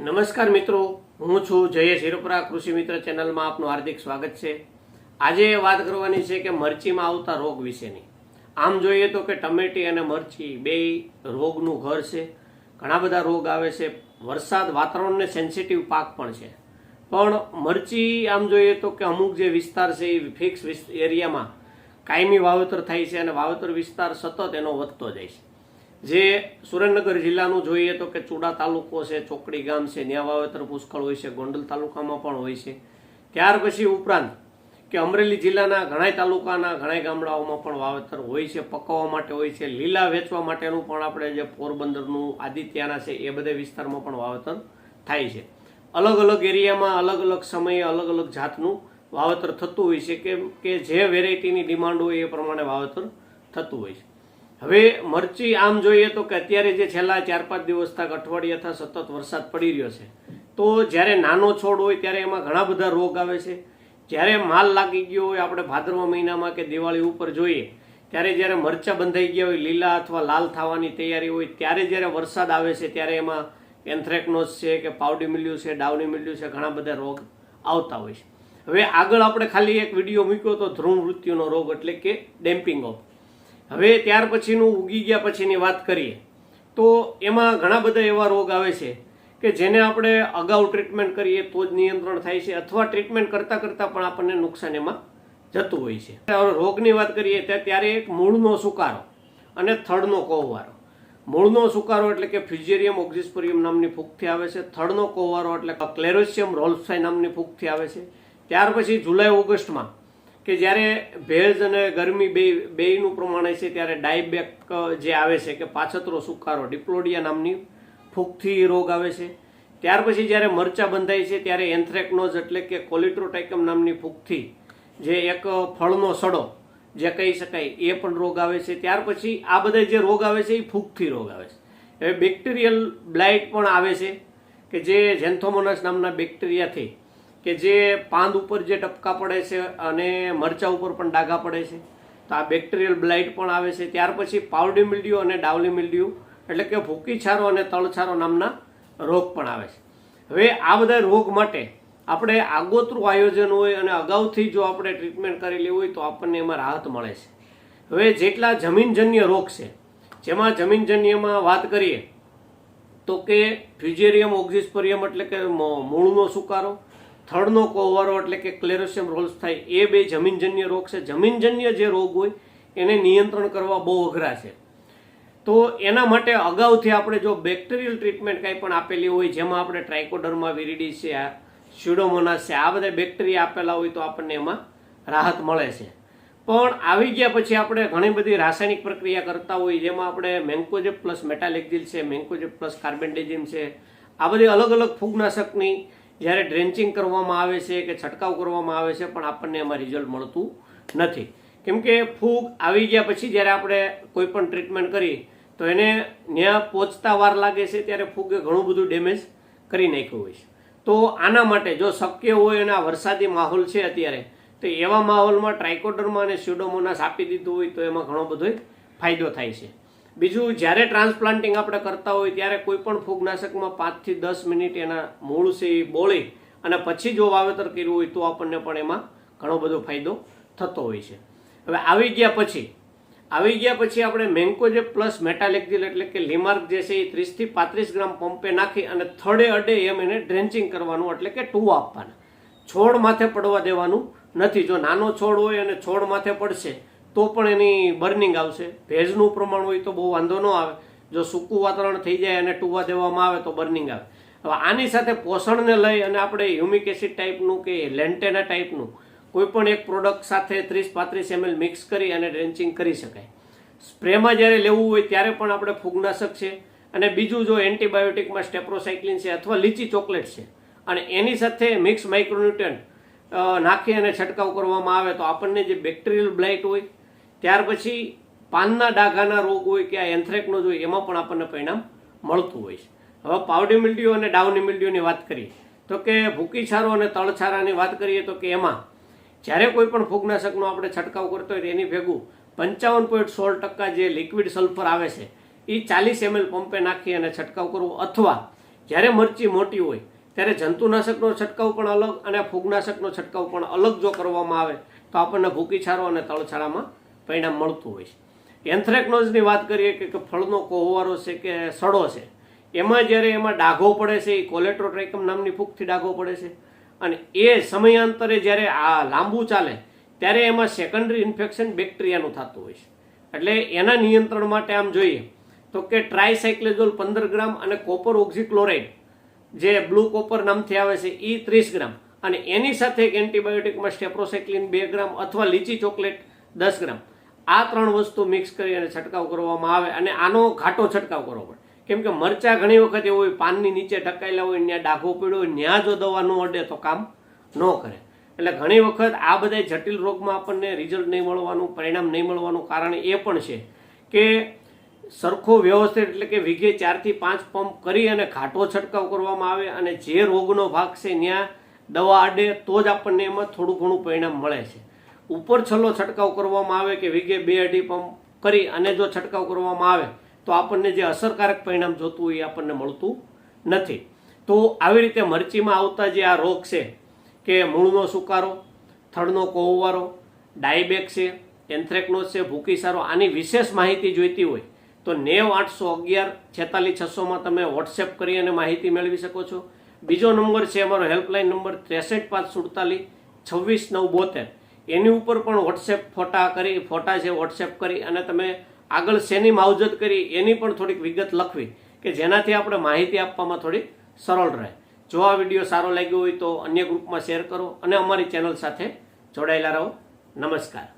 નમસ્કાર મિત્રો, હું છું જયેશ હિરોપરા, કૃષિ મિત્ર ચેનલમાં આપનું હાર્દિક સ્વાગત છે. આજે વાત કરવાની છે કે મરચીમાં આવતા રોગ વિશેની. આમ જોઈએ તો કે ટમેટી અને મરચી બે રોગનું ઘર છે. ઘણા બધા રોગ આવે છે. વરસાદ વાતાવરણને સેન્સિટિવ પાક પણ છે. પણ મરચી આમ જોઈએ તો કે અમુક જે વિસ્તાર છે એ ફિક્સ એરિયામાં કાયમી વાવેતર થાય છે અને વાવેતર વિસ્તાર સતત એનો વધતો જાય છે. જે સુરેન્દ્રનગર જિલ્લાનું જોઈએ તો કે ચુડા તાલુકો છે, ચોકડી ગામ છે, ત્યાં વાવેતર પુષ્કળ હોય છે, ગોંડલ તાલુકામાં પણ હોય છે. ત્યાર પછી ઉપરાંત કે અમરેલી જિલ્લાના ઘણા તાલુકાના ઘણા ગામડાઓમાં પણ વાવેતર હોય છે, પકવવા માટે હોય છે, લીલા વેચવા માટેનું પણ આપણે જે પોરબંદરનું આદિત્યના છે, એ બધા વિસ્તારમાં પણ વાવેતર થાય છે. અલગ અલગ એરિયામાં અલગ અલગ સમયે અલગ અલગ જાતનું વાવેતર થતું હોય છે, કેમ કે જે વેરાયટીની ડિમાન્ડ હોય એ પ્રમાણે વાવેતર થતું હોય છે. હવે મરચી આમ જોઈએ તો કે અત્યારે જે છેલ્લા ચાર પાંચ દિવસ તક અઠવાડિયા થા સતત વરસાદ પડી રહ્યો છે. તો જ્યારે નાનો છોડ હોય ત્યારે એમાં ઘણા બધા રોગ આવે છે. જ્યારે માલ લાગી ગયો હોય આપણે ભાદરવા મહિનામાં કે દિવાળી ઉપર જોઈએ, ત્યારે જ્યારે મરચા બંધાઈ ગયા હોય, લીલા અથવા લાલ થવાની તૈયારી હોય, ત્યારે જ્યારે વરસાદ આવે છે, ત્યારે એમાં એન્થ્રેકનોસ છે કે પાવડી મિલ્યું છે ડાવની મિલ્યુ છે, ઘણા બધા રોગ આવતા હોય છે. હવે આગળ આપણે ખાલી એક વીડિયો મૂક્યો તો ધ્રુવ મૃત્યુનો રોગ એટલે કે ડેમ્પિંગ ઓફ. હવે ત્યાર પછીનું ઉગી ગયા પછીની વાત કરીએ, તો એમાં ઘણા બધા એવા રોગ આવે છે કે જેને આપણે અગાઉ ટ્રીટમેન્ટ કરીએ તો જ નિયંત્રણ થાય છે અથવા ટ્રીટમેન્ટ કરતાં કરતાં પણ આપણને નુકસાન એમાં જતું હોય છે. રોગની વાત કરીએ ત્યાં ત્યારે એક મૂળનો સુકારો અને થડનો કોવારો મૂળનો સુકારો એટલે કે ફ્યુઝેરિયમ ઓક્ઝિસ્પોરિયમ નામની ફૂગથી આવે છે. થડનો કોવારો એટલે ક્લેરોસિયમ રોલ્ફસાઈ નામની ફૂગથી આવે છે. ત્યાર પછી જુલાઈ ઓગસ્ટમાં કે જ્યારે ભેજ અને ગરમી બે બેયનું પ્રમાણે છે, ત્યારે ડાયબેક જે આવે છે કે પાછતરો સુકારો, ડિપ્લોડિયા નામની ફૂગથી રોગ આવે છે. ત્યાર પછી જ્યારે મરચા બંધાય છે, ત્યારે એન્થ્રેકનોઝ એટલે કે કોલિટ્રોટાઇકમ નામની ફૂગથી જે એક ફળનો સડો, જે કહી શકાય, એ પણ રોગ આવે છે. ત્યાર પછી આ બધા જે રોગ આવે છે, એ ફૂગથી રોગ આવે છે. હવે બેક્ટેરિયલ બ્લાઇટ પણ આવે છે કે જે જેન્થોમોનસ નામના બેક્ટેરિયાથી કે જે પાંદ ઉપર જે ટપકા પડે છે અને મરચા ઉપર પણ ડાઘા પડે છે. તો આ બેક્ટેરિયલ બ્લાઇટ પણ આવે છે. ત્યાર પછી પાવડી મિલ્ડ્યુ અને ડાવલી મિલ્ડ્યુ એટલે કે ભૂકી છારો અને તળછારો નામના રોગ પણ આવે છે. હવે આ બધા રોગ માટે આપણે આગોતરું આયોજન હોય અને અગાઉથી જો આપણે ટ્રીટમેન્ટ કરેલી હોય તો આપણને એમાં રાહત મળે છે. હવે જેટલા જમીનજન્ય રોગ છે, જેમાં જમીનજન્યમાં વાત કરીએ, તો કે ફ્યુઝેરિયમ ઓક્ઝિસ્પોરિયમ એટલે કે મૂળનો સુકારો થડનો કોહવારો એટલે કે ક્લેરોસિયમ રોલ્સ થાય, એ બે જમીનજન્ય રોગ છે. જમીનજન્ય જે રોગ હોય, એને નિયંત્રણ કરવા બહુ અઘરા છે. તો એના માટે અગાઉથી આપણે જો બેક્ટેરિયલ ટ્રીટમેન્ટ કંઈ પણ આપેલી હોય, જેમાં આપણે ટ્રાઇકોડર્મા વિરીડી છે આ સ્યુડોમોનાસ છે, આ બધા બેક્ટેરિયા આપેલા હોય, તો આપણને એમાં રાહત મળે છે. પણ આવી ગયા પછી આપણે ઘણી બધી રાસાયણિક પ્રક્રિયા કરતા હોય, જેમાં આપણે મેન્કોજેપ પ્લસ મેટાલેક્ઝિલ છે મેન્કોજેપ પ્લસ કાર્બેન્ડેજિમ છે, આ બધી અલગ અલગ ફૂગનાશકની જ્યારે ડ્રેન્ચિંગ કરવામાં આવે છે કે છંટકાવ કરવામાં આવે છે, પણ આપણને એમાં રિઝલ્ટ મળતું નથી. કેમ કે ફૂગ આવી ગયા પછી જ્યારે આપણે કોઈ પણ ટ્રીટમેન્ટ કરી તો એને ત્યાં પહોંચતા વાર લાગે છે ત્યારે ફૂગે ઘણું બધું ડેમેજ કરી નાખ્યું હોય છે. તો આના માટે જો શક્ય હોય અને આ વરસાદી માહોલ છે અત્યારે, તો એવા માહોલમાં ટ્રાઇકોડર્મા અને સ્યુડોમોનાસ આપી દીધું હોય તો એમાં ઘણો બધો ફાયદો થાય છે. બીજું, જ્યારે ટ્રાન્સપ્લાન્ટિંગ આપણે કરતા હોય ત્યારે કોઈ પણ ફૂગનાશકમાં પાંચથી દસ મિનિટ એના મૂળ છે એ બોળી અને પછી જો વાવેતર કર્યું હોય તો આપણને પણ એમાં ઘણો બધો ફાયદો થતો હોય છે. હવે આવી ગયા પછી, આવી ગયા પછી આપણે મેન્કોજે પ્લસ મેટાલેક્ઝિલ એટલે કે લીમાર્ક જે છે એ ત્રીસથી પાંત્રીસ ગ્રામ પંપે નાખી અને થડે અડે એમ એને ડ્રેન્ચિંગ કરવાનું એટલે કે ટૂ આપવાના. છોડ માથે પડવા દેવાનું નથી. જો નાનો છોડ હોય અને છોડ માથે પડશે તો પણ એની બર્નિંગ આવશે. ભેજનું પ્રમાણ હોય તો બહુ વાંધો ન આવે. જો સૂકું વાતાવરણ થઈ જાય અને ટૂવા દેવામાં આવે તો બર્નિંગ આવે. હવે આની સાથે પોષણને લઈ અને આપણે હ્યુમિક એસિડ ટાઈપનું કે લેન્ટેના ટાઈપનું કોઈ પણ એક પ્રોડક્ટ સાથે ત્રીસ પાંત્રીસ એમએલ મિક્સ કરી અને ડ્રેન્ચિંગ કરી શકાય. સ્પ્રેમાં જ્યારે લેવું હોય ત્યારે પણ આપણે ફૂગનાશક છે અને બીજું જો એન્ટીબાયોટિકમાં સ્ટેપ્રોસાઇક્લિન છે અથવા લીચી ચોકલેટ છે અને એની સાથે મિક્સ માઇક્રોન્યુટ્રન નાખી અને છંટકાવ કરવામાં આવે તો આપણને જે બેક્ટેરિયલ બ્લાઇટ હોય ત્યાર પછી પાનના ડાઘાના રોગ હોય કે આ એન્થ્રેકનો હોય, એમાં પણ આપણને પરિણામ મળતું હોય છે. હવે પાવડી મિલ્ડ્યુ અને ડાઉની મિલ્ડ્યુની વાત કરીએ. તો કે ભૂકીછારો અને તળછારાની વાત કરીએ તો કે એમાં જ્યારે કોઈ પણ ફૂગનાશકનો આપણે છંટકાવ કરતો હોય એની ભેગું પંચાવન પોઈન્ટ સોળ ટકા જે લિક્વિડ સલ્ફર આવે છે એ ચાલીસ એમએલ પંપે નાખી અને છંટકાવ કરવો. અથવા જ્યારે મરચી મોટી હોય, ત્યારે જંતુનાશકનો છંટકાવ પણ અલગ અને ફૂગનાશકનો છંટકાવ પણ અલગ જો કરવામાં આવે, તો આપણને ભૂકીછારો અને તળછાડામાં પરિણામ મળતું હોય છે. એન્થ્રેકનોઝની વાત કરીએ કે ફળનો કોહવારો છે કે સડો છે. એમાં જ્યારે એમાં ડાઘો પડે છે એ કોલેટ્રોટ્રેકમ નામની ફૂગથી ડાઘો પડે છે. અને એ સમયાંતરે જ્યારે આ લાંબુ ચાલે, ત્યારે એમાં સેકન્ડરી ઇન્ફેક્શન બેક્ટેરિયાનું થતું હોય છે. એટલે એના નિયંત્રણ માટે આમ જોઈએ, તો કે ટ્રાયસાઇક્લેઝોલ પંદર ગ્રામ અને કોપર ઓક્ઝીક્લોરાઇડ જે બ્લુ કોપર નામથી આવે છે એ ત્રીસ ગ્રામ. અને એની સાથે એક એન્ટીબાયોટિકમાં સ્ટેપ્રોસાઇક્લિન બે ગ્રામ અથવા લીચી ચોકલેટ દસ ગ્રામ. આ ત્રણ વસ્તુ મિક્સ કરી અને છંટકાવ કરવામાં આવે અને આનો ઘાટો છંટકાવ કરવો પડે. કેમ કે મરચા ઘણી વખત એવું હોય, પાનની નીચે ઢકાયેલા હોય ત્યાં ડાઘો પડ્યો હોય ત્યાં જો દવા ન અડે તો કામ ન કરે. એટલે ઘણી વખત આ બધા જટિલ રોગમાં આપણને રિઝલ્ટ નહીં મળવાનું, પરિણામ નહીં મળવાનું કારણ એ પણ છે કે સરખો વ્યવસ્થિત એટલે કે વીઘે ચારથી પાંચ પંપ કરી અને ઘાટો છંટકાવ કરવામાં આવે અને જે રોગનો ભાગ છે ત્યાં દવા અડે તો જ આપણને એમાં થોડું ઘણું પરિણામ મળે છે. ઉપર છલ્લો છંટકાવ કરવામાં આવે કે વીઘે બે અઢી પંપ કરી અને જો છંટકાવ કરવામાં આવે, તો આપણને જે અસરકારક પરિણામ જોતું હોય એ આપણને મળતું નથી. તો આવી રીતે મરચીમાં આવતા જે આ રોગ છે, કે મૂળનો સુકારો થડનો કોહવારો, ડાયબેક છે એન્થ્રેકનોસ છે, ભૂકીસારો, આની વિશેષ માહિતી જોઈતી હોય, તો નેવ આઠસો અગિયાર છેતાલીસ છસોમાં તમે વોટ્સએપ કરી અને માહિતી મેળવી શકો છો. બીજો નંબર છે અમારો હેલ્પલાઇન નંબર ત્રેસઠ પાંચ સુડતાલીસ છવ્વીસ નવ બોતેર. એની ઉપર પણ વોટ્સએપ ફોટા કરી, ફોટા છે વોટ્સએપ કરી અને તમે આગળ શેની માવજત કરી એની પણ થોડીક વિગત લખવી કે જેનાથી આપણે માહિતી આપવામાં થોડી સરળ રહે. જો આ વીડિયો સારો લાગ્યો હોય તો અન્ય ગ્રુપમાં શેર કરો અને અમારી ચેનલ સાથે જોડાયેલા રહો. નમસ્કાર.